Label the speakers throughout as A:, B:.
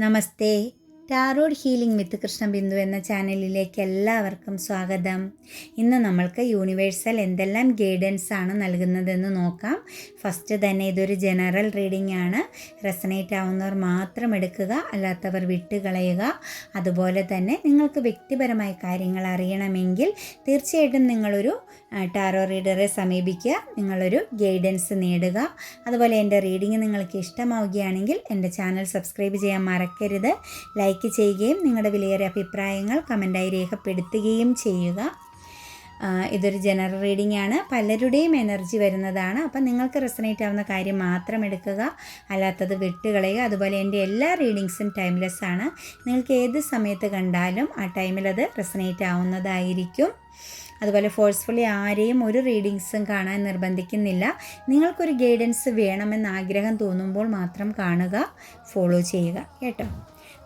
A: Namaste. Tarot healing with Krishnabindu എന്ന ചാനലിലേക്ക് എല്ലാവർക്കും സ്വാഗതം. ഇന്ന് നമ്മൾക്ക് യൂണിവേഴ്സൽ എന്തെല്ലാം ഗൈഡൻസ് ആണ് നൽകുന്നതെന്ന് നോക്കാം. ഫസ്റ്റ് തന്നെ ഇതൊരു ജനറൽ റീഡിംഗ് ആണ്. റെസനേറ്റ് ആവുന്നവർ മാത്രം എടുക്കുക അല്ലാത്തവർ വിട്ടുകളയുക അതുപോലെ തന്നെ നിങ്ങൾക്ക് വ്യക്തിപരമായ കാര്യങ്ങൾ അറിയണമെങ്കിൽ തീർച്ചയായിട്ടും നിങ്ങളൊരു ടാറോ റീഡറെ സമീപിക്കുക. നിങ്ങളൊരു ഗൈഡൻസ് നേടുക. അതുപോലെ എന്റെ റീഡിംഗ് നിങ്ങൾക്ക് ഇഷ്ടമാവുകയാണെങ്കിൽ എന്റെ ചാനൽ സബ്സ്ക്രൈബ് ചെയ്യാൻ മറക്കരുത്. ലൈക്ക് ചെയ്യുകയും നിങ്ങളുടെ വിലയേറിയ അഭിപ്രായങ്ങൾ കമന്റായി രേഖപ്പെടുത്തുകയും ചെയ്യുക. ഇതൊരു ജനറൽ റീഡിംഗ് ആണ്. പലരുടെയും എനർജി വരുന്നതാണ്. അപ്പം നിങ്ങൾക്ക് റെസനേറ്റ് ആവുന്ന കാര്യം മാത്രം എടുക്കുക. അല്ലാത്തത് വിട്ടുകളയുക. അതുപോലെ എന്റെ എല്ലാ റീഡിങ്സും ടൈംലെസ് ആണ്. നിങ്ങൾക്ക് ഏത് സമയത്ത് കണ്ടാലും ആ ടൈമിൽ അത് റെസനേറ്റ് ആവുന്നതായിരിക്കും. അതുപോലെ ഫോഴ്സ്ഫുള്ളി ആരെയും ഒരു റീഡിങ്സും കാണാൻ നിർബന്ധിക്കുന്നില്ല. നിങ്ങൾക്കൊരു ഗൈഡൻസ് വേണമെന്ന് ആഗ്രഹം തോന്നുമ്പോൾ മാത്രം കാണുക ഫോളോ ചെയ്യുക കേട്ടോ?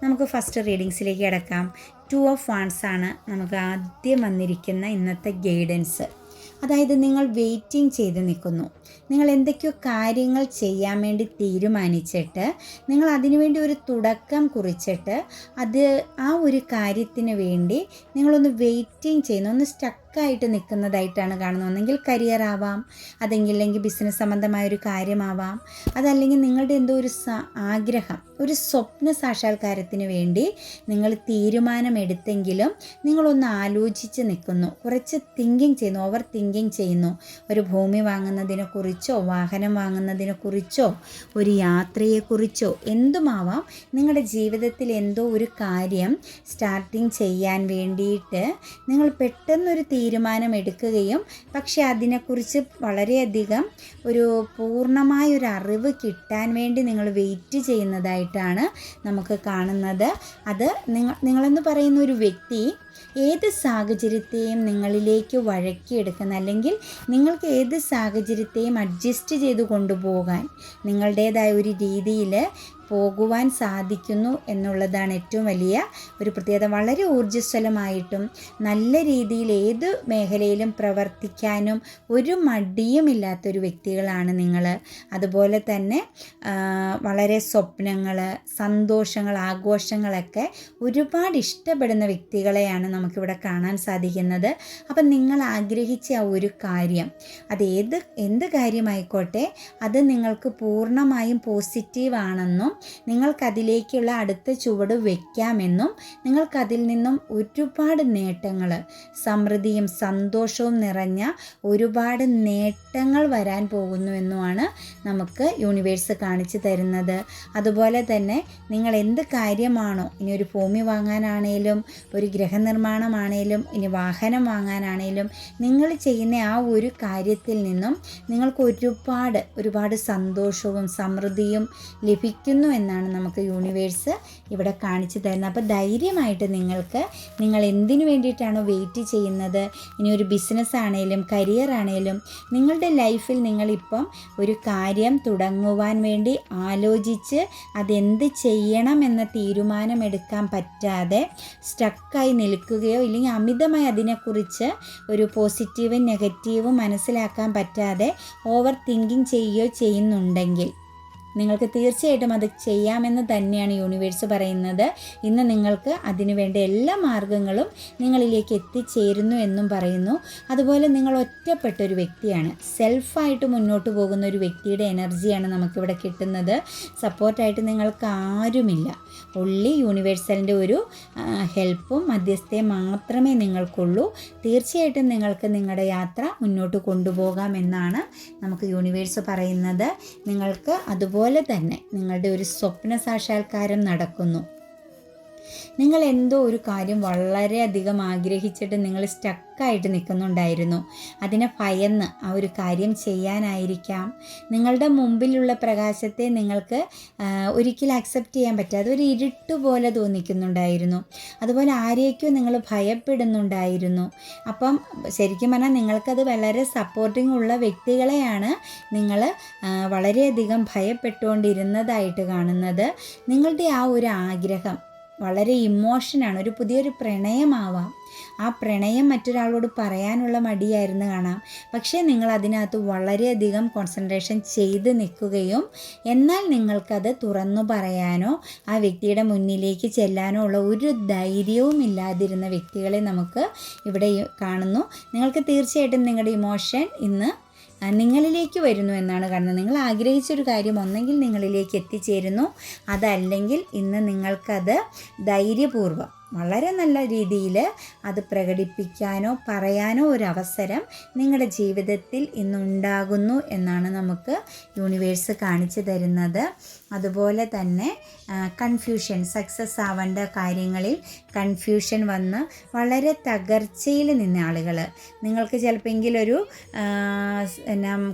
A: നമുക്ക് ഫസ്റ്റ് റീഡിങ്സിലേക്ക് കിടക്കാം. ടു ഓഫ് വാൺസ് ആണ് നമുക്ക് ആദ്യം വന്നിരിക്കുന്ന ഇന്നത്തെ ഗൈഡൻസ് അതായത് നിങ്ങൾ വെയിറ്റിംഗ് ചെയ്ത് നിൽക്കുന്നു. നിങ്ങൾ എന്തൊക്കെയോ കാര്യങ്ങൾ ചെയ്യാൻ വേണ്ടി തീരുമാനിച്ചിട്ട് നിങ്ങൾ അതിനുവേണ്ടി ഒരു തുടക്കം കുറിച്ചിട്ട് അത് ആ ഒരു കാര്യത്തിന് വേണ്ടി നിങ്ങളൊന്ന് വെയിറ്റിംഗ് ചെയ്യുന്നു. ഒന്ന് സ്റ്റക്കായിട്ട് നിൽക്കുന്നതായിട്ടാണ് കാണുന്നത്. ഒന്നെങ്കിൽ കരിയർ ആവാം അതെങ്കിലെങ്കിൽ ബിസിനസ് സംബന്ധമായ ഒരു കാര്യമാവാം അതല്ലെങ്കിൽ നിങ്ങളുടെ എന്തോ ഒരു ആഗ്രഹം ഒരു സ്വപ്ന സാക്ഷാത്കാരത്തിന് വേണ്ടി നിങ്ങൾ തീരുമാനമെടുത്തെങ്കിലും നിങ്ങളൊന്ന് ആലോചിച്ച് നിൽക്കുന്നു. കുറച്ച് തിങ്കിങ് ചെയ്യുന്നു ഓവർ തിങ്കിങ് ചെയ്യുന്നു. ഒരു ഭൂമി വാങ്ങുന്നതിനെ കുറിച്ചോ വാഹനം വാങ്ങുന്നതിനെ കുറിച്ചോ ഒരു യാത്രയെക്കുറിച്ചോ എന്തുമാവാം നിങ്ങളുടെ ജീവിതത്തിൽ എന്തോ ഒരു കാര്യം സ്റ്റാർട്ടിങ് ചെയ്യാൻ വേണ്ടിയിട്ട് നിങ്ങൾ പെട്ടെന്നൊരു തീരുമാനം എടുക്കുകയും പക്ഷേ അതിനെക്കുറിച്ച് വളരെയധികം ഒരു പൂർണമായ ഒരു അറിവ് കിട്ടാൻ വേണ്ടി നിങ്ങൾ വെയിറ്റ് ചെയ്യുന്നതായിട്ടാണ് നമുക്ക് കാണുന്നത്. അത് നിങ്ങൾ നിങ്ങളെന്ന് പറയുന്ന ഒരു വ്യക്തി ഏത് സാഹചര്യത്തെയും നിങ്ങളിലേക്ക് വഴക്കിയെടുക്കുന്ന അല്ലെങ്കിൽ നിങ്ങൾക്ക് ഏത് സാഹചര്യത്തെയും അഡ്ജസ്റ്റ് ചെയ്ത് കൊണ്ടുപോകാൻ നിങ്ങളുടേതായ ഒരു രീതിയിൽ പോകുവാൻ സാധിക്കുന്നു എന്നുള്ളതാണ് ഏറ്റവും വലിയ ഒരു പ്രത്യേകത. വളരെ ഊർജസ്വലമായിട്ടും നല്ല രീതിയിൽ ഏത് മേഖലയിലും പ്രവർത്തിക്കാനും ഒരു മടിയുമില്ലാത്തൊരു വ്യക്തികളാണ് നിങ്ങൾ. അതുപോലെ തന്നെ വളരെ സ്വപ്നങ്ങൾ സന്തോഷങ്ങൾ ആഘോഷങ്ങളൊക്കെ ഒരുപാട് ഇഷ്ടപ്പെടുന്ന വ്യക്തികളെയാണ് നമുക്കിവിടെ കാണാൻ സാധിക്കുന്നത്. അപ്പം നിങ്ങൾ ആഗ്രഹിച്ച ആ ഒരു കാര്യം അത് ഏത് എന്ത് കാര്യമായിക്കോട്ടെ അത് നിങ്ങൾക്ക് പൂർണമായും പോസിറ്റീവ് ആണെന്നും നിങ്ങൾക്കതിലേക്കുള്ള അടുത്ത ചുവട് വയ്ക്കാമെന്നും നിങ്ങൾക്കതിൽ നിന്നും ഒരുപാട് നേട്ടങ്ങൾ സമൃദ്ധിയും സന്തോഷവും നിറഞ്ഞ ഒരുപാട് നേട്ടങ്ങൾ വരാൻ പോകുന്നുവെന്നുമാണ് നമുക്ക് യൂണിവേഴ്സ് കാണിച്ചു തരുന്നത്. അതുപോലെ തന്നെ നിങ്ങൾ എന്ത് കാര്യമാണോ ഇനി ഒരു ഭൂമി വാങ്ങാനാണേലും ഒരു ഗൃഹനിർമ്മാണമാണേലും ഇനി വാഹനം വാങ്ങാനാണേലും നിങ്ങൾ ചെയ്യുന്ന ആ ഒരു കാര്യത്തിൽ നിന്നും നിങ്ങൾക്ക് ഒരുപാട് ഒരുപാട് സന്തോഷവും സമൃദ്ധിയും ലഭിക്കുന്നു എന്നാണ് നമുക്ക് യൂണിവേഴ്സ് ഇവിടെ കാണിച്ചു തരുന്നത്. അപ്പോൾ ധൈര്യമായിട്ട് നിങ്ങൾക്ക് നിങ്ങൾ എന്തിനു വേണ്ടിയിട്ടാണോ വെയിറ്റ് ചെയ്യുന്നത്? ഇനി ഒരു ബിസിനസ് ആണേലും കരിയർ ആണേലും നിങ്ങളുടെ ലൈഫിൽ നിങ്ങളിപ്പം ഒരു കാര്യം തുടങ്ങുവാൻ വേണ്ടി ആലോചിച്ച് അതെന്ത് ചെയ്യണം എന്ന തീരുമാനമെടുക്കാൻ പറ്റാതെ സ്റ്റക്കായി നിൽക്കുകയോ ഇല്ലെങ്കിൽ അമിതമായി അതിനെക്കുറിച്ച് ഒരു പോസിറ്റീവും നെഗറ്റീവും മനസ്സിലാക്കാൻ പറ്റാതെ ഓവർ തിങ്കിങ് ചെയ്യുകയോ ചെയ്യുന്നുണ്ടെങ്കിൽ നിങ്ങൾക്ക് തീർച്ചയായിട്ടും അത് ചെയ്യാമെന്ന് തന്നെയാണ് യൂണിവേഴ്സ് പറയുന്നത്. ഇന്ന് നിങ്ങൾക്ക് അതിനുവേണ്ട എല്ലാ മാർഗങ്ങളും നിങ്ങളിലേക്ക് എത്തിച്ചേരുന്നു എന്നും പറയുന്നു. അതുപോലെ നിങ്ങൾ ഒറ്റപ്പെട്ട ഒരു വ്യക്തിയാണ്. സെൽഫായിട്ട് മുന്നോട്ട് പോകുന്ന ഒരു വ്യക്തിയുടെ എനർജിയാണ് നമുക്കിവിടെ കിട്ടുന്നത്. സപ്പോർട്ടായിട്ട് നിങ്ങൾക്ക് ആരുമില്ല. ഉള്ളി യൂണിവേഴ്സലിന്റെ ഒരു ഹെൽപ്പും മധ്യസ്ഥയും മാത്രമേ നിങ്ങൾക്കുള്ളൂ. തീർച്ചയായിട്ടും നിങ്ങൾക്ക് നിങ്ങളുടെ യാത്ര മുന്നോട്ട് കൊണ്ടുപോകാമെന്നാണ് നമുക്ക് യൂണിവേഴ്സ് പറയുന്നത്. നിങ്ങൾക്ക് അതുപോലെ തന്നെ നിങ്ങളുടെ ഒരു സ്വപ്ന സാക്ഷാത്കാരം നടക്കുന്നു. നിങ്ങൾ എന്തോ ഒരു കാര്യം വളരെയധികം ആഗ്രഹിച്ചിട്ട് നിങ്ങൾ സ്റ്റക്കായിട്ട് നിൽക്കുന്നുണ്ടായിരുന്നു. അതിനെ ഭയന്ന് ആ ഒരു കാര്യം ചെയ്യാനായിരിക്കാം. നിങ്ങളുടെ മുമ്പിലുള്ള പ്രകാശത്തെ നിങ്ങൾക്ക് ഒരിക്കലും അക്സെപ്റ്റ് ചെയ്യാൻ പറ്റാതെ ഒരു ഇരുട്ട് പോലെ തോന്നിക്കുന്നുണ്ടായിരുന്നു. അതുപോലെ ആരെയൊക്കെയോ നിങ്ങൾ ഭയപ്പെടുന്നുണ്ടായിരുന്നു. അപ്പം ശരിക്കും പറഞ്ഞാൽ നിങ്ങൾക്കത് വളരെ സപ്പോർട്ടിംഗ് ഉള്ള വ്യക്തികളെയാണ് നിങ്ങൾ വളരെയധികം ഭയപ്പെട്ടുകൊണ്ടിരുന്നതായിട്ട് കാണുന്നത്. നിങ്ങളുടെ ആ ഒരു ആഗ്രഹം വളരെ ഇമോഷനാണ് ഒരു പുതിയൊരു പ്രണയമാവാം. ആ പ്രണയം മറ്റൊരാളോട് പറയാനുള്ള മടിയായിരുന്നു കാണാം. പക്ഷേ നിങ്ങൾ അതിനകത്ത് വളരെയധികം കോൺസെൻട്രേഷൻ ചെയ്ത് നിൽക്കുകയും എന്നാൽ നിങ്ങൾക്കത് തുറന്നു പറയാനോ ആ വ്യക്തിയുടെ മുന്നിലേക്ക് ചെല്ലാനോ ഉള്ള ഒരു ധൈര്യവും ഇല്ലാതിരുന്ന വ്യക്തികളെ നമുക്ക് ഇവിടെ കാണുന്നു. നിങ്ങൾക്ക് തീർച്ചയായിട്ടും നിങ്ങളുടെ ഇമോഷൻ ഇന്ന് നിങ്ങളിലേക്ക് വരുന്നു എന്നാണ് കാരണം നിങ്ങൾ ആഗ്രഹിച്ചൊരു കാര്യം ഒന്നെങ്കിൽ നിങ്ങളിലേക്ക് എത്തിച്ചേരുന്നു. അതല്ലെങ്കിൽ ഇന്ന് നിങ്ങൾക്കത് ധൈര്യപൂർവം വളരെ നല്ല രീതിയിൽ അത് പ്രകടിപ്പിക്കാനോ പറയാനോ ഒരു അവസരം നിങ്ങളുടെ ജീവിതത്തിൽ ഇന്നുണ്ടാകുന്നു എന്നാണ് നമുക്ക് യൂണിവേഴ്സ് കാണിച്ചു തരുന്നത്. അതുപോലെ തന്നെ കൺഫ്യൂഷൻ സക്സസ് ആവേണ്ട കാര്യങ്ങളിൽ കൺഫ്യൂഷൻ വന്ന് വളരെ തകർച്ചയിൽ നിന്ന ആളുകൾ നിങ്ങൾക്ക് ചിലപ്പോൾ ഒരു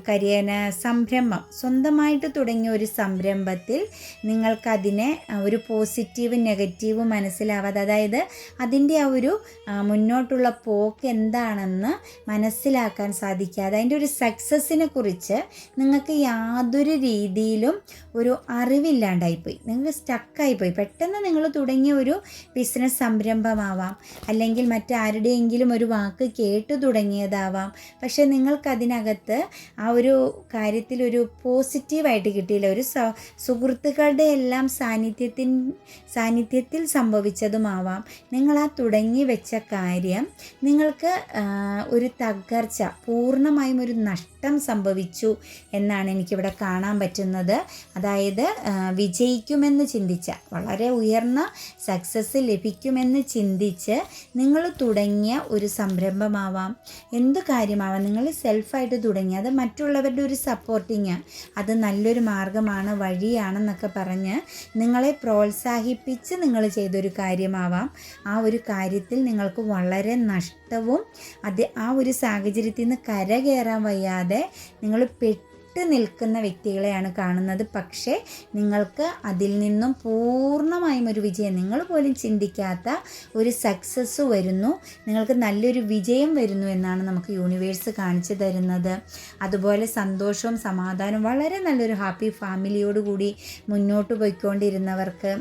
A: കരിയന സംരംഭം സ്വന്തമായിട്ട് തുടങ്ങിയ ഒരു സംരംഭത്തിൽ നിങ്ങൾക്കതിനെ ഒരു പോസിറ്റീവും നെഗറ്റീവും മനസ്സിലാവാതെ അതായത് അതിന്റെ ആ ഒരു മുന്നോട്ടുള്ള പോക്ക് എന്താണെന്ന് മനസ്സിലാക്കാൻ സാധിക്കാതെ അതിന്റെ ഒരു സക്സസ്സിനെ കുറിച്ച് നിങ്ങൾക്ക് യാതൊരു രീതിയിലും ഒരു അറിവില്ലാണ്ടായിപ്പോയി. നിങ്ങൾക്ക് സ്റ്റക്കായിപ്പോയി പെട്ടെന്ന് നിങ്ങൾ തുടങ്ങിയ ഒരു ബിസിനസ് സംരംഭമാവാം. അല്ലെങ്കിൽ മറ്റാരുടെയെങ്കിലും ഒരു വാക്ക് കേട്ടു തുടങ്ങിയതാവാം. പക്ഷേ നിങ്ങൾക്കതിനകത്ത് ആ ഒരു കാര്യത്തിൽ ഒരു പോസിറ്റീവായിട്ട് കിട്ടിയില്ല. ഒരു സുഹൃത്തുക്കളുടെ എല്ലാം സാന്നിധ്യത്തിൻ സാന്നിധ്യത്തിൽ സംഭവിച്ചതുമാവാം. നിങ്ങൾ ആ തുടങ്ങി വെച്ച കാര്യം നിങ്ങൾക്ക് ഒരു തകർച്ച പൂർണമായും ഒരു നഷ്ടം സംഭവിച്ചു എന്നാണ് എനിക്കിവിടെ കാണാൻ പറ്റുന്നത്. അതായത് വിജയിക്കുമെന്ന് ചിന്തിച്ച വളരെ ഉയർന്ന സക്സസ് ലഭിക്കുമെന്ന് ചിന്തിച്ച് നിങ്ങൾ തുടങ്ങിയ ഒരു സംരംഭമാവാം. എന്ത് കാര്യമാവാം? നിങ്ങൾ സെൽഫായിട്ട് തുടങ്ങി അത് മറ്റുള്ളവരുടെ ഒരു സപ്പോർട്ടിങ് അത് നല്ലൊരു മാർഗമാണ് വഴിയാണെന്നൊക്കെ പറഞ്ഞ് നിങ്ങളെ പ്രോത്സാഹിപ്പിച്ച് നിങ്ങൾ ചെയ്തൊരു കാര്യമാവാം. ആ ഒരു കാര്യത്തിൽ നിങ്ങൾക്ക് വളരെ നഷ്ടവും അത് ആ ഒരു സാഹചര്യത്തിൽ നിന്ന് കരകയറാൻ വയ്യാതെ നിങ്ങൾ പെട്ട് നിൽക്കുന്ന വ്യക്തികളെയാണ് കാണുന്നത്. പക്ഷേ നിങ്ങൾക്ക് അതിൽ നിന്നും പൂർണമായും ഒരു വിജയം നിങ്ങൾ പോലും ചിന്തിക്കാത്ത ഒരു സക്സസ് വരുന്നു. നിങ്ങൾക്ക് നല്ലൊരു വിജയം വരുന്നു എന്നാണ് നമുക്ക് യൂണിവേഴ്സ് കാണിച്ചു തരുന്നത്. അതുപോലെ സന്തോഷവും സമാധാനവും വളരെ നല്ലൊരു ഹാപ്പി ഫാമിലിയോടുകൂടി മുന്നോട്ട് പോയിക്കൊണ്ടിരുന്നവർക്ക്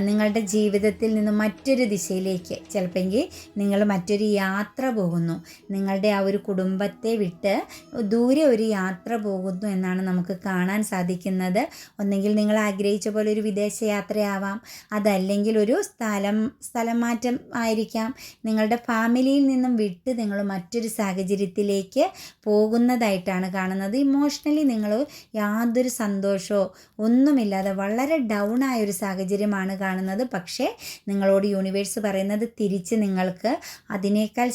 A: നിങ്ങളുടെ ജീവിതത്തിൽ നിന്ന് മറ്റൊരു ദിശയിലേക്ക് ചിലപ്പോൾ നിങ്ങൾ മറ്റൊരു യാത്ര പോകുന്നു. നിങ്ങളുടെ ആ ഒരു കുടുംബത്തെ വിട്ട് ദൂരെ ഒരു യാത്ര പോകുന്നു എന്നാണ് നമുക്ക് കാണാൻ സാധിക്കുന്നത്. ഒന്നെങ്കിൽ നിങ്ങൾ ആഗ്രഹിച്ച പോലെ ഒരു വിദേശ യാത്രയാവാം അതല്ലെങ്കിൽ ഒരു സ്ഥലം സ്ഥലം മാറ്റം ആയിരിക്കാം. നിങ്ങളുടെ ഫാമിലിയിൽ നിന്നും വിട്ട് നിങ്ങൾ മറ്റൊരു സാഹചര്യത്തിലേക്ക് പോകുന്നതായിട്ടാണ് കാണുന്നത്. ഇമോഷണലി നിങ്ങൾ യാതൊരു സന്തോഷമോ ഒന്നുമില്ലാതെ വളരെ ഡൗൺ ആയ ഒരു സാഹചര്യമാണ് കാണുന്നത്. പക്ഷേ നിങ്ങളോട് യൂണിവേഴ്സ് പറയുന്നത് തിരിച്ച് നിങ്ങൾക്ക് അതിനേക്കാൾ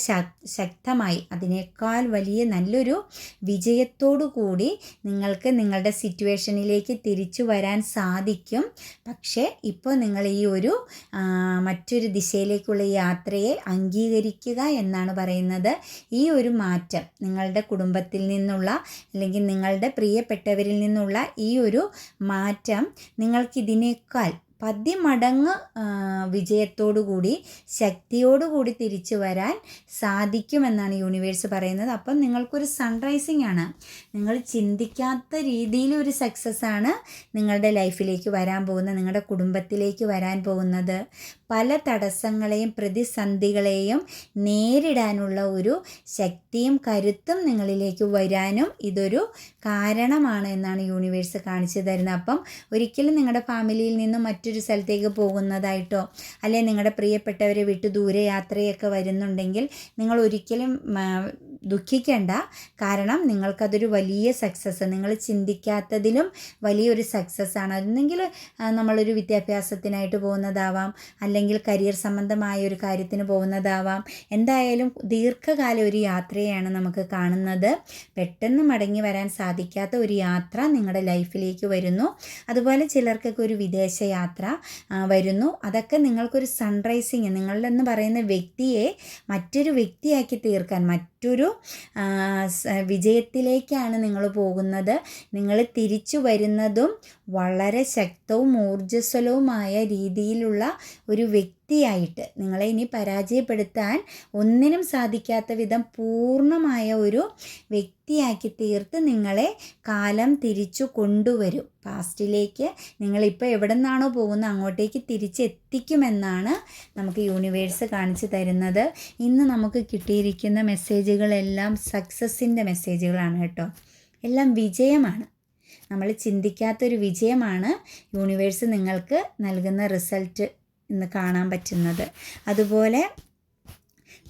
A: ശക്തമായി അതിനേക്കാൾ വലിയ നല്ലൊരു വിജയത്തോടു കൂടി നിങ്ങൾക്ക് നിങ്ങളുടെ സിറ്റുവേഷനിലേക്ക് തിരിച്ചു വരാൻ സാധിക്കും. പക്ഷേ ഇപ്പോൾ നിങ്ങൾ ഈ ഒരു മറ്റൊരു ദിശയിലേക്കുള്ള യാത്രയെ അംഗീകരിക്കുക എന്നാണ് പറയുന്നത്. ഈ ഒരു മാറ്റം നിങ്ങളുടെ കുടുംബത്തിൽ നിന്നുള്ള അല്ലെങ്കിൽ നിങ്ങളുടെ പ്രിയപ്പെട്ടവരിൽ നിന്നുള്ള ഈ ഒരു മാറ്റം നിങ്ങൾക്കിതിനേക്കാൾ പതിമടങ്ങ് കൂടി വിജയത്തോടുകൂടി ശക്തിയോടുകൂടി തിരിച്ചു വരാൻ സാധിക്കുമെന്നാണ് യൂണിവേഴ്സ് പറയുന്നത്. അപ്പം നിങ്ങൾക്കൊരു സൺറൈസിങ് ആണ്. നിങ്ങൾ ചിന്തിക്കാത്ത രീതിയിൽ ഒരു സക്സസ് ആണ് നിങ്ങളുടെ ലൈഫിലേക്ക് വരാൻ പോകുന്നത് നിങ്ങളുടെ കുടുംബത്തിലേക്ക് വരാൻ പോകുന്നത്. പല തടസ്സങ്ങളെയും പ്രതിസന്ധികളെയും നേരിടാനുള്ള ഒരു ശക്തിയും കരുത്തും നിങ്ങളിലേക്ക് വരാനും ഇതൊരു കാരണമാണ് എന്നാണ് യൂണിവേഴ്സ് കാണിച്ചു തരുന്നത്. അപ്പം ഒരിക്കലും നിങ്ങളുടെ ഫാമിലിയിൽ നിന്നും മറ്റൊരു സ്ഥലത്തേക്ക് പോകുന്നതായിട്ടോ അല്ലെ നിങ്ങളുടെ പ്രിയപ്പെട്ടവരെ വിട്ട് ദൂരെ യാത്രയൊക്കെ വരുന്നുണ്ടെങ്കിൽ നിങ്ങൾ ഒരിക്കലും ദുഃഖിക്കേണ്ട. കാരണം നിങ്ങൾക്കതൊരു വലിയ സക്സസ് നിങ്ങൾ ചിന്തിക്കാത്തതിലും വലിയൊരു സക്സസ് ആണ്. അതെങ്കിൽ നമ്മളൊരു വിദ്യാഭ്യാസത്തിനായിട്ട് പോകുന്നതാവാം അല്ലെങ്കിൽ കരിയർ സംബന്ധമായ ഒരു കാര്യത്തിന് പോകുന്നതാവാം. എന്തായാലും ദീർഘകാല ഒരു യാത്രയാണ് നമുക്ക് കാണുന്നത്. പെട്ടെന്ന് മടങ്ങി വരാൻ സാധിക്കാത്ത ഒരു യാത്ര നിങ്ങളുടെ ലൈഫിലേക്ക് വരുന്നു. അതുപോലെ ചിലർക്കൊക്കെ ഒരു വിദേശ യാത്ര വരുന്നു. അതൊക്കെ നിങ്ങൾക്കൊരു സൺറൈസിങ് നിങ്ങളെന്ന് പറയുന്ന വ്യക്തിയെ മറ്റൊരു വ്യക്തിയാക്കി തീർക്കാൻ മറ്റൊരു വിജയത്തിലേക്കാണ് നിങ്ങൾ പോകുന്നത്. നിങ്ങൾ തിരിച്ചു വരുന്നതും വളരെ ശക്തവും ഊർജസ്വലവുമായ രീതിയിലുള്ള ഒരു വ്യക്തി വ്യക്തിയായിട്ട് നിങ്ങളെ ഇനി പരാജയപ്പെടുത്താൻ ഒന്നിനും സാധിക്കാത്ത വിധം പൂർണമായ ഒരു വ്യക്തിയാക്കി തീർത്ത് നിങ്ങളെ കാലം തിരിച്ചു കൊണ്ടുവരും. പാസ്റ്റിലേക്ക് നിങ്ങളിപ്പോൾ എവിടെ നിന്നാണോ പോകുന്നത് അങ്ങോട്ടേക്ക് തിരിച്ചെത്തിക്കുമെന്നാണ് നമുക്ക് യൂണിവേഴ്സ് കാണിച്ചു തരുന്നത്. ഇന്ന് നമുക്ക് കിട്ടിയിരിക്കുന്ന മെസ്സേജുകളെല്ലാം സക്സസ്സിന്റെ മെസ്സേജുകളാണ് കേട്ടോ. എല്ലാം വിജയമാണ്. നമ്മൾ ചിന്തിക്കാത്തൊരു വിജയമാണ് യൂണിവേഴ്സ് നിങ്ങൾക്ക് നൽകുന്ന റിസൾട്ട്. ഇന്ന് കാണാൻ പറ്റുന്നത്. അതുപോലെ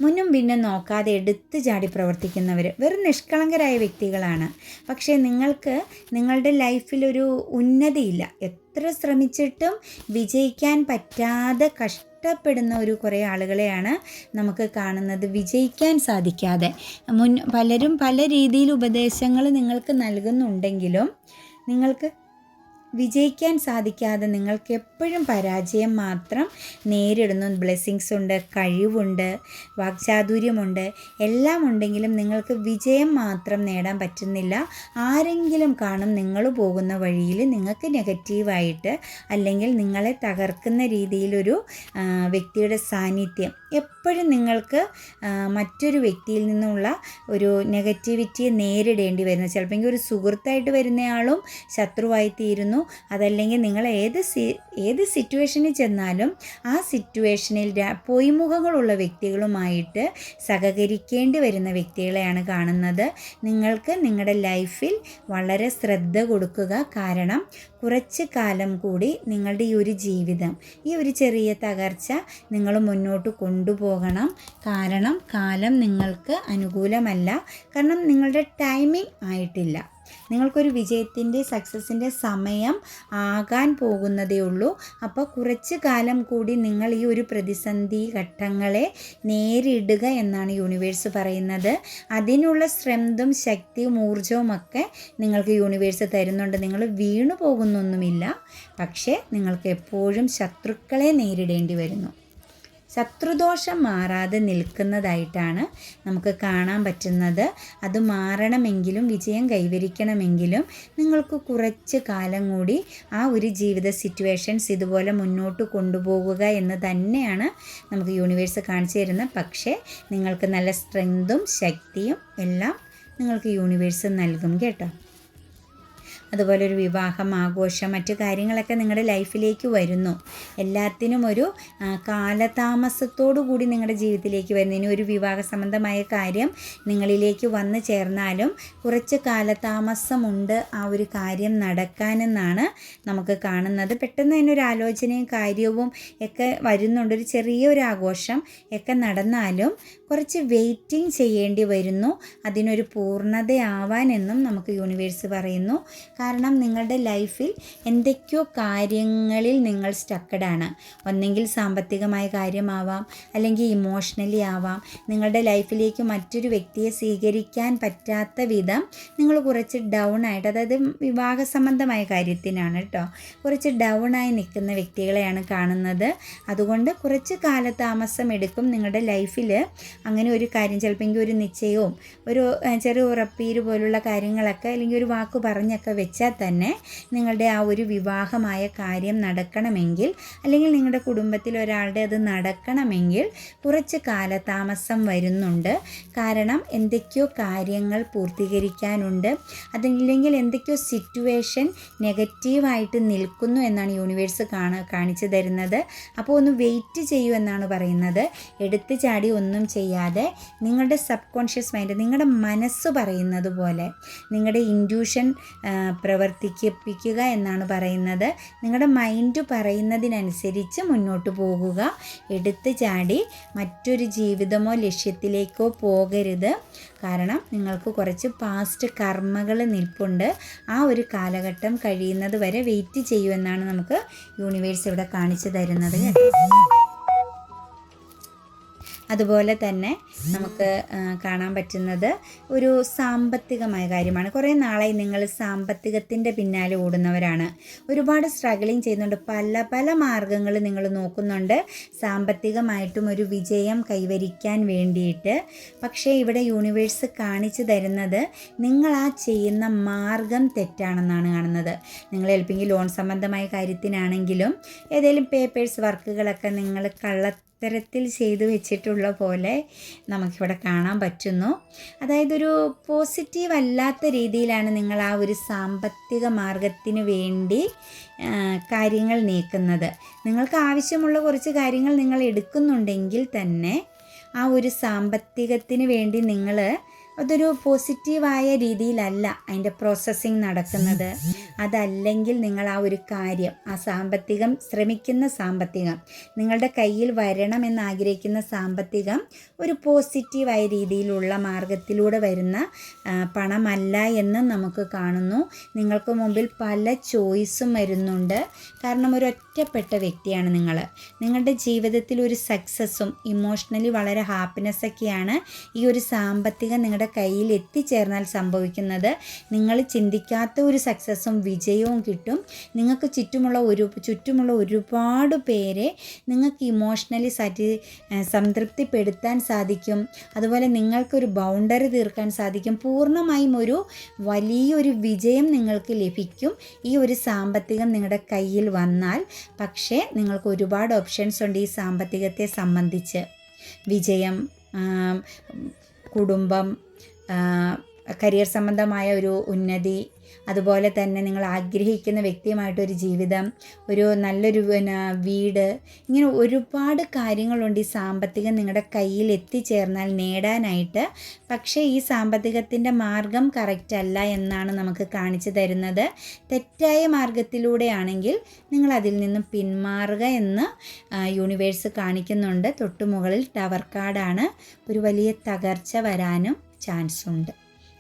A: മുന്നും പിന്നും നോക്കാതെ എടുത്തു ചാടി പ്രവർത്തിക്കുന്നവർ വെറും നിഷ്കളങ്കരായ വ്യക്തികളാണ്. പക്ഷേ നിങ്ങൾക്ക് നിങ്ങളുടെ ലൈഫിലൊരു ഉന്നതിയില്ല. എത്ര ശ്രമിച്ചിട്ടും വിജയിക്കാൻ പറ്റാതെ കഷ്ടപ്പെടുന്ന ഒരു കുറേ ആളുകളെയാണ് നമുക്ക് കാണുന്നത് വിജയിക്കാൻ സാധിക്കാതെ. മുൻ പലരും പല രീതിയിൽ ഉപദേശങ്ങൾ നിങ്ങൾക്ക് നൽകുന്നുണ്ടെങ്കിലും നിങ്ങൾക്ക് വിജയിക്കാൻ സാധിക്കാതെ നിങ്ങൾക്ക് എപ്പോഴും പരാജയം മാത്രം നേരിടുന്നു. ബ്ലെസ്സിങ്സ് ഉണ്ട് കഴിവുണ്ട് വാക്ചാതുര്യമുണ്ട് എല്ലാം ഉണ്ടെങ്കിലും നിങ്ങൾക്ക് വിജയം മാത്രം നേടാൻ പറ്റുന്നില്ല. ആരെങ്കിലും കാണും നിങ്ങൾ പോകുന്ന വഴിയിൽ നിങ്ങൾക്ക് നെഗറ്റീവായിട്ട് അല്ലെങ്കിൽ നിങ്ങളെ തകർക്കുന്ന രീതിയിലൊരു വ്യക്തിയുടെ സാന്നിധ്യം. എപ്പോഴും നിങ്ങൾക്ക് മറ്റൊരു വ്യക്തിയിൽ നിന്നുള്ള ഒരു നെഗറ്റിവിറ്റിയെ നേരിടേണ്ടി വരുന്നു. ചിലപ്പോൾ ഒരു സുഹൃത്തായിട്ട് വരുന്നയാളും ശത്രുവായി തീരുന്നു അതല്ലെങ്കിൽ നിങ്ങൾ ഏത് സി ഏത് സിറ്റുവേഷനിൽ ചെന്നാലും ആ സിറ്റുവേഷനിൽ പൊയ്മുഖങ്ങളുള്ള വ്യക്തികളുമായിട്ട് സഹകരിക്കേണ്ടി വരുന്ന വ്യക്തികളെയാണ് കാണുന്നത്. നിങ്ങൾക്ക് നിങ്ങളുടെ ലൈഫിൽ വളരെ ശ്രദ്ധ കൊടുക്കുക കാരണം കുറച്ച് കാലം കൂടി നിങ്ങളുടെ ഈ ഒരു ജീവിതം ഈ ഒരു ചെറിയ തകർച്ച നിങ്ങൾ മുന്നോട്ട് കൊണ്ടുപോകണം. കാരണം കാലം നിങ്ങൾക്ക് അനുകൂലമല്ല. കാരണം നിങ്ങളുടെ ടൈമിംഗ് ആയിട്ടില്ല. നിങ്ങൾക്കൊരു വിജയത്തിന്റെ സക്സസിന്റെ സമയം ആകാൻ പോകുന്നതേ ഉള്ളൂ. അപ്പോൾ കുറച്ച് കാലം കൂടി നിങ്ങൾ ഈ ഒരു പ്രതിസന്ധി ഘട്ടങ്ങളെ നേരിടുക എന്നാണ് യൂണിവേഴ്സ് പറയുന്നത്. അതിനുള്ള സ്ട്രെങ്തും ശക്തിയും ഊർജവും ഒക്കെ നിങ്ങൾക്ക് യൂണിവേഴ്സ് തരുന്നുണ്ട്. നിങ്ങൾ വീണു പോകുന്നൊന്നുമില്ല പക്ഷേ നിങ്ങൾക്ക് എപ്പോഴും ശത്രുക്കളെ നേരിടേണ്ടി വരുന്നു. ശത്രുദോഷം മാറാതെ നിൽക്കുന്നതായിട്ടാണ് നമുക്ക് കാണാൻ പറ്റുന്നത്. അത് മാറണമെങ്കിലും വിജയം കൈവരിക്കണമെങ്കിലും നിങ്ങൾക്ക് കുറച്ച് കാലം കൂടി ആ ഒരു ജീവിത സിറ്റുവേഷൻസ് ഇതുപോലെ മുന്നോട്ട് കൊണ്ടുപോകുക എന്ന് തന്നെയാണ് നമുക്ക് യൂണിവേഴ്സ് കാണിച്ചു തരുന്നത് പക്ഷേ നിങ്ങൾക്ക് നല്ല സ്ട്രെങ്തും ശക്തിയും എല്ലാം നിങ്ങൾക്ക് യൂണിവേഴ്സ് നൽകും കേട്ടോ. അതുപോലെ ഒരു വിവാഹം ആഘോഷം മറ്റു കാര്യങ്ങളൊക്കെ നിങ്ങളുടെ ലൈഫിലേക്ക് വരുന്നു. എല്ലാത്തിനും ഒരു കാലതാമസത്തോടു കൂടി നിങ്ങളുടെ ജീവിതത്തിലേക്ക് വരുന്നതിന് ഒരു വിവാഹ സംബന്ധമായ കാര്യം നിങ്ങളിലേക്ക് വന്നു ചേർന്നാലും കുറച്ച് കാലതാമസമുണ്ട് ആ ഒരു കാര്യം നടക്കാനെന്നാണ് നമുക്ക് കാണുന്നത്. പെട്ടെന്ന് തന്നെ ഒരു ആലോചനയും കാര്യവും ഒക്കെ വരുന്നുണ്ട്. ഒരു ചെറിയൊരു ആഘോഷം ഒക്കെ നടന്നാലും കുറച്ച് വെയിറ്റിംഗ് ചെയ്യേണ്ടി വരുന്നു. അതിനൊരു പൂർണതയാവാനെന്നും നമുക്ക് യൂണിവേഴ്സ് പറയുന്നു. കാരണം നിങ്ങളുടെ ലൈഫിൽ എന്തൊക്കെയോ കാര്യങ്ങളിൽ നിങ്ങൾ സ്റ്റക്കഡാണ് ഒന്നെങ്കിൽ സാമ്പത്തികമായ കാര്യമാവാം അല്ലെങ്കിൽ ഇമോഷണലി ആവാം. നിങ്ങളുടെ ലൈഫിലേക്ക് മറ്റൊരു വ്യക്തിയെ സ്വീകരിക്കാൻ പറ്റാത്ത വിധം നിങ്ങൾ കുറച്ച് ഡൗൺ ആയിട്ട് അതായത് വിവാഹ സംബന്ധമായ കാര്യത്തിനാണ് കേട്ടോ കുറച്ച് ഡൗൺ ആയി നിൽക്കുന്ന വ്യക്തികളെയാണ് കാണുന്നത്. അതുകൊണ്ട് കുറച്ച് കാലതാമസം എടുക്കും നിങ്ങളുടെ ലൈഫിൽ. അങ്ങനെ ഒരു കാര്യം ചിലപ്പോൾ ഒരു നിശ്ചയവും ഒരു ചെറിയ ഉറപ്പീര് പോലുള്ള കാര്യങ്ങളൊക്കെ അല്ലെങ്കിൽ ഒരു വാക്ക് പറഞ്ഞൊക്കെ വെച്ചാൽ തന്നെ നിങ്ങളുടെ ആ ഒരു വിവാഹമായ കാര്യം നടക്കണമെങ്കിൽ അല്ലെങ്കിൽ നിങ്ങളുടെ കുടുംബത്തിൽ ഒരാളുടെ അത് നടക്കണമെങ്കിൽ കുറച്ച് കാലതാമസം വരുന്നുണ്ട്. കാരണം എന്തൊക്കെയോ കാര്യങ്ങൾ പൂർത്തീകരിക്കാനുണ്ട്. അതില്ലെങ്കിൽ എന്തൊക്കെയോ സിറ്റുവേഷൻ നെഗറ്റീവായിട്ട് നിൽക്കുന്നു എന്നാണ് യൂണിവേഴ്സ് കാണ കാണിച്ചു തരുന്നത്. അപ്പോൾ ഒന്ന് വെയിറ്റ് ചെയ്യൂ എന്നാണ് പറയുന്നത്. എടുത്തു ചാടി ഒന്നും ചെയ്യാതെ നിങ്ങളുടെ സബ് കോൺഷ്യസ് മൈൻഡ് നിങ്ങളുടെ മനസ്സ് പറയുന്നത് പോലെ നിങ്ങളുടെ ഇൻഡ്യൂഷൻ പ്രവർത്തിപ്പിക്കുക എന്നാണ് പറയുന്നത്. നിങ്ങളുടെ മൈൻഡ് പറയുന്നതിനനുസരിച്ച് മുന്നോട്ട് പോകുക. എടുത്തു ചാടി മറ്റൊരു ജീവിതമോ ലക്ഷ്യത്തിലേക്കോ പോകരുത്. കാരണം നിങ്ങൾക്ക് കുറച്ച് പാസ്റ്റ് കർമ്മകൾ നിൽപ്പുണ്ട്. ആ ഒരു കാലഘട്ടം കഴിയുന്നത് വരെ വെയിറ്റ് ചെയ്യുമെന്നാണ് നമുക്ക് യൂണിവേഴ്സ് ഇവിടെ കാണിച്ചു തരുന്നത് കേട്ടോ. അതുപോലെ തന്നെ നമുക്ക് കാണാൻ പറ്റുന്നത് ഒരു സാമ്പത്തികമായ കാര്യമാണ്. കുറേ നാളായി നിങ്ങൾ സാമ്പത്തികത്തിന്റെ പിന്നാലെ ഓടുന്നവരാണ്. ഒരുപാട് സ്ട്രഗിളിങ് ചെയ്യുന്നുണ്ട്. പല പല മാർഗങ്ങൾ നിങ്ങൾ നോക്കുന്നുണ്ട്. സാമ്പത്തികമായിട്ടും ഒരു വിജയം കൈവരിക്കാൻ വേണ്ടിയിട്ട്. പക്ഷേ ഇവിടെ യൂണിവേഴ്സ് കാണിച്ചു തരുന്നത് നിങ്ങൾ ആ ചെയ്യുന്ന മാർഗം തെറ്റാണെന്നാണ് കാണുന്നത്. നിങ്ങൾ ചിലപ്പോൾ ലോൺ സംബന്ധമായ കാര്യത്തിനാണെങ്കിലും ഏതെങ്കിലും പേപ്പേഴ്സ് വർക്കുകളൊക്കെ നിങ്ങൾ കള്ളത്തരത്തിൽ ചെയ്തു വെച്ചിട്ടുള്ള പോലെ നമുക്കിവിടെ കാണാൻ പറ്റുന്നു. അതായത് ഒരു പോസിറ്റീവ് അല്ലാത്ത രീതിയിലാണ് നിങ്ങൾ ആ ഒരു സാമ്പത്തിക മാർഗത്തിന് വേണ്ടി കാര്യങ്ങൾ നീക്കുന്നത്. നിങ്ങൾക്ക് ആവശ്യമുള്ള കുറച്ച് കാര്യങ്ങൾ നിങ്ങൾ എടുക്കുന്നുണ്ടെങ്കിൽ തന്നെ ആ ഒരു സാമ്പത്തികത്തിന് വേണ്ടി നിങ്ങൾ അതൊരു പോസിറ്റീവായ രീതിയിലല്ല അതിന്റെ പ്രോസസ്സിങ് നടക്കുന്നത്. അതല്ലെങ്കിൽ നിങ്ങൾ ആ ഒരു കാര്യം ആ സാമ്പത്തികം ശ്രമിക്കുന്ന സാമ്പത്തികം നിങ്ങളുടെ കയ്യിൽ വരണമെന്ന് ആഗ്രഹിക്കുന്ന സാമ്പത്തികം ഒരു പോസിറ്റീവായ രീതിയിലുള്ള മാർഗത്തിലൂടെ വരുന്ന പണമല്ല എന്ന് നമുക്ക് കാണുന്നു. നിങ്ങൾക്ക് മുമ്പിൽ പല ചോയ്സും വരുന്നുണ്ട്. കാരണം ഒരു ഒറ്റപ്പെട്ട വ്യക്തിയാണ് നിങ്ങൾ. നിങ്ങളുടെ ജീവിതത്തിൽ ഒരു സക്സസ്സും ഇമോഷണലി വളരെ ഹാപ്പിനെസ്സൊക്കെയാണ് ഈ ഒരു സാമ്പത്തികം നിങ്ങളുടെ കയ്യിൽ എത്തിച്ചേർന്നാൽ സംഭവിക്കുന്നത് നിങ്ങൾ ചിന്തിക്കാത്ത ഒരു സക്സസ്സും വിജയവും കിട്ടും. നിങ്ങൾക്ക് ചുറ്റുമുള്ള ഒരു ചുറ്റുമുള്ള ഒരുപാട് പേരെ നിങ്ങൾക്ക് ഇമോഷണലി സാറ്റി സംതൃപ്തിപ്പെടുത്താൻ സാധിക്കും. അതുപോലെ നിങ്ങൾക്കൊരു ബൗണ്ടറി തീർക്കാൻ സാധിക്കും. പൂർണമായും ഒരു വലിയൊരു വിജയം നിങ്ങൾക്ക് ലഭിക്കും. ഈ ഒരു സാമ്പത്തികം നിങ്ങളുടെ കയ്യിൽ വന്നാൽ. പക്ഷേ നിങ്ങൾക്ക് ഒരുപാട് ഓപ്ഷൻസ് ഉണ്ട് ഈ സാമ്പത്തികത്തെ സംബന്ധിച്ച്. വിജയം കുടുംബം കരിയർ സംബന്ധമായ ഒരു ഉന്നതി അതുപോലെ തന്നെ നിങ്ങൾ ആഗ്രഹിക്കുന്ന വ്യക്തിയുമായിട്ടൊരു ജീവിതം ഒരു നല്ലൊരു പിന്നെ വീട് ഇങ്ങനെ ഒരുപാട് കാര്യങ്ങളുണ്ട് ഈ സാമ്പത്തികം നിങ്ങളുടെ കയ്യിൽ എത്തിച്ചേർന്നാൽ നേടാനായിട്ട്. പക്ഷേ ഈ സാമ്പത്തികത്തിന്റെ മാർഗം കറക്റ്റ് അല്ല എന്നാണ് നമുക്ക് കാണിച്ചു തരുന്നത്. തെറ്റായ മാർഗത്തിലൂടെയാണെങ്കിൽ നിങ്ങൾ അതിൽ നിന്നും പിന്മാറുക എന്ന് യൂണിവേഴ്സ് കാണിക്കുന്നുണ്ട്. തൊട്ടുമുകളിൽ ടവർ കാർഡാണ് ഒരു വലിയ തകർച്ച വരാനും ചാൻസ് ഉണ്ട്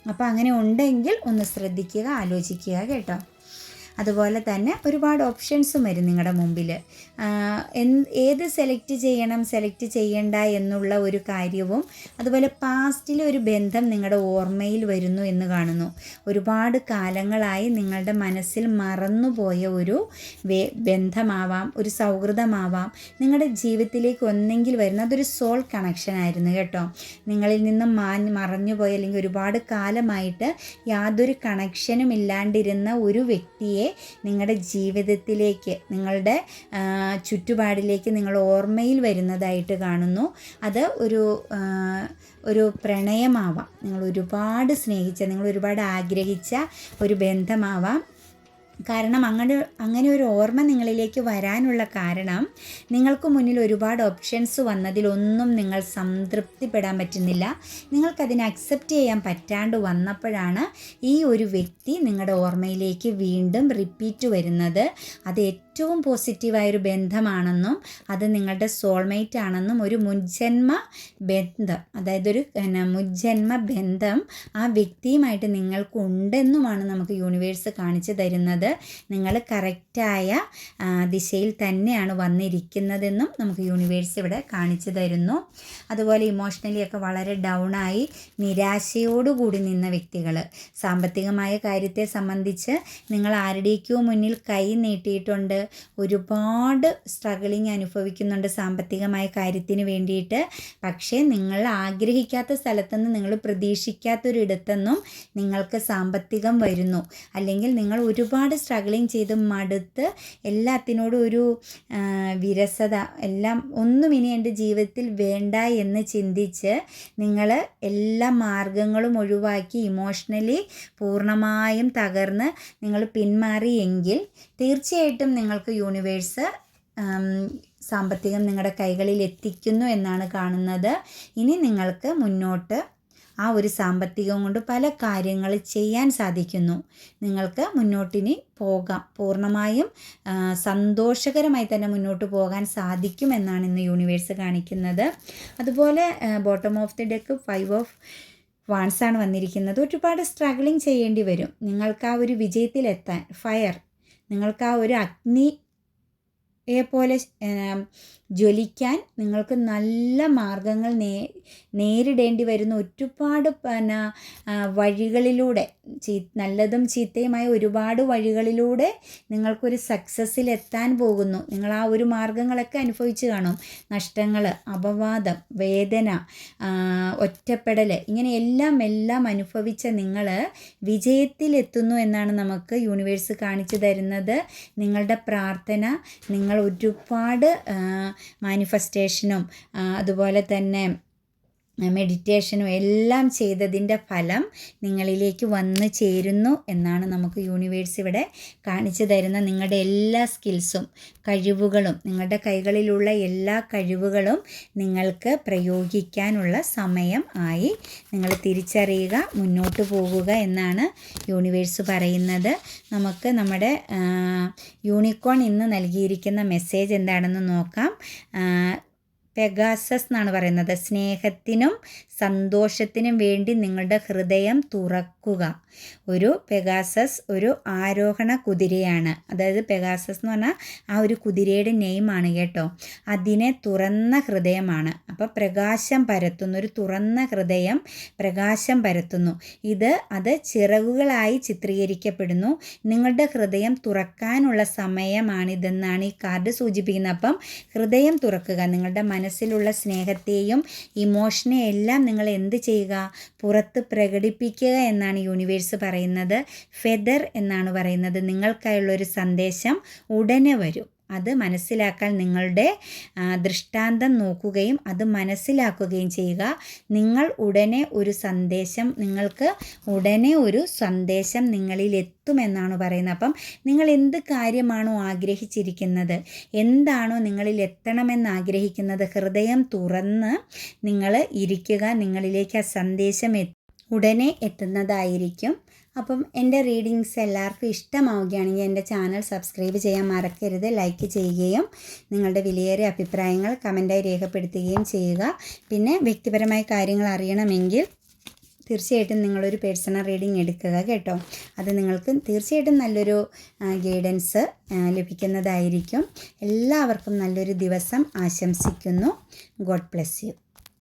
A: അപ്പോൾ അങ്ങനെ ഉണ്ടെങ്കിൽ ഒന്ന് ശ്രദ്ധിക്കുക ആലോചിക്കുക കേട്ടോ. അതുപോലെ തന്നെ ഒരുപാട് ഓപ്ഷൻസും വരും നിങ്ങളുടെ മുമ്പിൽ ഏത് സെലക്ട് ചെയ്യണം സെലക്ട് ചെയ്യണ്ട എന്നുള്ള ഒരു കാര്യവും അതുപോലെ പാസ്റ്റിലെ ഒരു ബന്ധം നിങ്ങളുടെ ഓർമ്മയിൽ വരുന്നു എന്ന് കാണുന്നു. ഒരുപാട് കാലങ്ങളായി നിങ്ങളുടെ മനസ്സിൽ മറന്നുപോയ ഒരു ബന്ധമാവാം ഒരു സൗഹൃദമാവാം. നിങ്ങളുടെ ജീവിതത്തിലേക്ക് ഒന്നെങ്കിൽ വരുന്ന അതൊരു സോൾ കണക്ഷൻ ആയിരുന്നു കേട്ടോ. നിങ്ങളിൽ നിന്നും മാ മറഞ്ഞുപോയ അല്ലെങ്കിൽ ഒരുപാട് കാലമായിട്ട് യാതൊരു കണക്ഷനും ഇല്ലാണ്ടിരുന്ന ഒരു വ്യക്തിയെ നിങ്ങളുടെ ജീവിതത്തിലേക്ക് നിങ്ങളുടെ ചുറ്റുപാടിലേക്ക് നിങ്ങൾ ഓർമ്മയിൽ വരുന്നതായിട്ട് കാണുന്നു. അത് ഒരു ഒരു പ്രണയമാവാം. നിങ്ങൾ ഒരുപാട് സ്നേഹിച്ച നിങ്ങൾ ഒരുപാട് ആഗ്രഹിച്ച ഒരു ബന്ധമാവാം. കാരണം അങ്ങനെ അങ്ങനെ ഒരു ഓർമ്മ നിങ്ങളിലേക്ക് വരാനുള്ള കാരണം നിങ്ങൾക്ക് മുന്നിൽ ഒരുപാട് ഓപ്ഷൻസ് വന്നതിലൊന്നും നിങ്ങൾ സംതൃപ്തിപ്പെടാൻ പറ്റുന്നില്ല. നിങ്ങൾക്കതിനെ അക്സെപ്റ്റ് ചെയ്യാൻ പറ്റാണ്ട് വന്നപ്പോഴാണ് ഈ ഒരു വ്യക്തി നിങ്ങളുടെ ഓർമ്മയിലേക്ക് വീണ്ടും റിപ്പീറ്റ് വരുന്നത്. അത് ഏറ്റവും പോസിറ്റീവായൊരു ബന്ധമാണെന്നും അത് നിങ്ങളുടെ സോൾമേറ്റ് ആണെന്നും ഒരു മുൻജന്മ ബന്ധം അതായത് ഒരു മുജ്ജന്മ ബന്ധം ആ വ്യക്തിയുമായിട്ട് നിങ്ങൾക്ക് ഉണ്ടെന്നുമാണ് നമുക്ക് യൂണിവേഴ്സ് കാണിച്ചു തരുന്നത്. നിങ്ങൾ കറക്റ്റായ ദിശയിൽ തന്നെയാണ് വന്നിരിക്കുന്നതെന്നും നമുക്ക് യൂണിവേഴ്സ് ഇവിടെ കാണിച്ചു തരുന്നു. അതുപോലെ ഇമോഷണലി ഒക്കെ വളരെ ഡൗൺ ആയി നിരാശയോടുകൂടി നിന്ന വ്യക്തികൾ സാമ്പത്തികമായ കാര്യത്തെ സംബന്ധിച്ച് നിങ്ങൾ ആരുടേക്കോ മുന്നിൽ കൈ നീട്ടിയിട്ടുണ്ട്. ഒരുപാട് സ്ട്രഗിളിങ് അനുഭവിക്കുന്നുണ്ട് സാമ്പത്തികമായ കാര്യത്തിന് വേണ്ടിയിട്ട്. പക്ഷേ നിങ്ങൾ ആഗ്രഹിക്കാത്ത സ്ഥലത്തുനിന്ന് നിങ്ങൾ പ്രതീക്ഷിക്കാത്തൊരിടത്തുനിന്നും നിങ്ങൾക്ക് സാമ്പത്തികം വരുന്നു. അല്ലെങ്കിൽ നിങ്ങൾ ഒരുപാട് സ്ട്രഗിളിങ് ചെയ്ത് മടുത്ത് എല്ലാത്തിനോടും ഒരു വിരസത എല്ലാം ഒന്നും ഇനി എന്റെ ജീവിതത്തിൽ വേണ്ട എന്ന് ചിന്തിച്ച് നിങ്ങൾ എല്ലാ മാർഗങ്ങളും ഒഴിവാക്കി ഇമോഷണലി പൂർണമായും തകർന്ന് നിങ്ങൾ പിന്മാറിയെങ്കിൽ തീർച്ചയായിട്ടും നിങ്ങൾക്ക് യൂണിവേഴ്സ് സാമ്പത്തികം നിങ്ങളുടെ കൈകളിൽ എത്തിക്കുന്നു എന്നാണ് കാണുന്നത്. ഇനി നിങ്ങൾക്ക് മുന്നോട്ട് ആ ഒരു സാമ്പത്തികം കൊണ്ട് പല കാര്യങ്ങൾ ചെയ്യാൻ സാധിക്കുന്നു. നിങ്ങൾക്ക് മുന്നോട്ടിനി പോകാം. പൂർണമായും സന്തോഷകരമായി തന്നെ മുന്നോട്ട് പോകാൻ സാധിക്കും എന്നാണ് ഇന്ന് യൂണിവേഴ്സ് കാണിക്കുന്നത്. അതുപോലെ bottom of the deck five of വാൺസാണ് വന്നിരിക്കുന്നത്. ഒരുപാട് സ്ട്രഗ്ലിങ് ചെയ്യേണ്ടി വരും. നിങ്ങൾക്ക് ആ ഒരു വിജയത്തിലെത്താൻ ഫയർ നിങ്ങൾക്ക് ആ ഒരു അഗ്നി പോലെ ജ്വലിക്കാൻ നിങ്ങൾക്ക് നല്ല മാർഗങ്ങൾ നേ നേരിടേണ്ടി വരുന്ന ഒരുപാട് പിന്നെ വഴികളിലൂടെ ചീ നല്ലതും ചീത്തയുമായ ഒരുപാട് വഴികളിലൂടെ നിങ്ങൾക്കൊരു സക്സസ്സിൽ എത്താൻ പോകുന്നു. നിങ്ങൾ ആ ഒരു മാർഗങ്ങളൊക്കെ അനുഭവിച്ച് കാണും. നഷ്ടങ്ങൾ അപവാദം വേദന ഒറ്റപ്പെടൽ ഇങ്ങനെ എല്ലാം എല്ലാം അനുഭവിച്ച നിങ്ങൾ വിജയത്തിലെത്തുന്നു എന്നാണ് നമുക്ക് യൂണിവേഴ്സ് കാണിച്ചു തരുന്നത്. നിങ്ങളുടെ പ്രാർത്ഥന നിങ്ങൾ ഒരുപാട് മാനിഫെസ്റ്റേഷനും അതുപോലെ തന്നെ മെഡിറ്റേഷനും എല്ലാം ചെയ്തതിന്റെ ഫലം നിങ്ങളിലേക്ക് വന്നു ചേരുന്നു എന്നാണ് നമുക്ക് യൂണിവേഴ്സ് ഇവിടെ കാണിച്ചു തരുന്ന നിങ്ങളുടെ എല്ലാ സ്കിൽസും കഴിവുകളും നിങ്ങളുടെ കൈകളിലുള്ള എല്ലാ കഴിവുകളും നിങ്ങൾക്ക് പ്രയോഗിക്കാനുള്ള സമയം ആയി നിങ്ങൾ തിരിച്ചറിയുക മുന്നോട്ട് പോകുക എന്നാണ് യൂണിവേഴ്സ് പറയുന്നത്. നമുക്ക് നമ്മുടെ യൂണിക്കോൺ ഇന്ന് നൽകിയിരിക്കുന്ന മെസ്സേജ് എന്താണെന്ന് നോക്കാം. പെഗാസസ് എന്നാണ് പറയുന്നത്. സ്നേഹത്തിനും സന്തോഷത്തിനും വേണ്ടി നിങ്ങളുടെ ഹൃദയം തുറക്കുക. ഒരു പെഗാസസ് ഒരു ആരോഹണ കുതിരയാണ്. അതായത് പെഗാസസ് എന്ന് പറഞ്ഞാൽ ആ ഒരു കുതിരയുടെ നെയിമാണ് കേട്ടോ. അതിനെ തുറന്ന ഹൃദയമാണ്. അപ്പോൾ പ്രകാശം പരത്തുന്നു. ഒരു തുറന്ന ഹൃദയം പ്രകാശം പരത്തുന്നു. ഇത് അത് ചിറകുകളായി ചിത്രീകരിക്കപ്പെടുന്നു. നിങ്ങളുടെ ഹൃദയം തുറക്കാനുള്ള സമയമാണിതെന്നാണ് ഈ കാർഡ് സൂചിപ്പിക്കുന്നത്. അപ്പം ഹൃദയം തുറക്കുക. നിങ്ങളുടെ മനസ്സിലുള്ള സ്നേഹത്തെയും ഇമോഷനെയും എല്ലാം നിങ്ങൾ എന്ത് ചെയ്യുക? പുറത്ത് പ്രകടിപ്പിക്കുക എന്നാണ് യൂണിവേഴ്സ് പറയുന്നത്. ഫെദർ എന്നാണ് പറയുന്നത്. നിങ്ങൾക്കായുള്ളൊരു സന്ദേശം ഉടനെ വരും. അത് മനസ്സിലാക്കാൻ നിങ്ങളുടെ ദൃഷ്ടാന്തം നോക്കുകയും അത് മനസ്സിലാക്കുകയും ചെയ്യുക. നിങ്ങൾ ഉടനെ ഒരു സന്ദേശം നിങ്ങൾക്ക് ഉടനെ ഒരു സന്ദേശം നിങ്ങളിൽ എത്തുമെന്നാണ് പറയുന്നത്. അപ്പം നിങ്ങൾ എന്ത് കാര്യമാണോ ആഗ്രഹിച്ചിരിക്കുന്നത് എന്താണോ നിങ്ങളിൽ എത്തണമെന്ന് ആഗ്രഹിക്കുന്നത് ഹൃദയം തുറന്ന് നിങ്ങൾ ഇരിക്കുക നിങ്ങളിലേക്ക് ആ സന്ദേശം ഉടനെ എത്തുന്നതായിരിക്കും. അപ്പം എന്റെ റീഡിങ്സ് എല്ലാവർക്കും ഇഷ്ടമാവുകയാണെങ്കിൽ എന്റെ ചാനൽ സബ്സ്ക്രൈബ് ചെയ്യാൻ മറക്കരുത് ലൈക്ക് ചെയ്യുകയും നിങ്ങളുടെ വിലയേറിയ അഭിപ്രായങ്ങൾ കമന്റായി രേഖപ്പെടുത്തുകയും ചെയ്യുക. പിന്നെ വ്യക്തിപരമായ കാര്യങ്ങൾ അറിയണമെങ്കിൽ തീർച്ചയായിട്ടും നിങ്ങളൊരു പേഴ്സണൽ റീഡിംഗ് എടുക്കുക കേട്ടോ. അത് നിങ്ങൾക്ക് തീർച്ചയായിട്ടും നല്ലൊരു ഗൈഡൻസ് ലഭിക്കുന്നതായിരിക്കും. എല്ലാവർക്കും നല്ലൊരു ദിവസം ആശംസിക്കുന്നു. God bless you.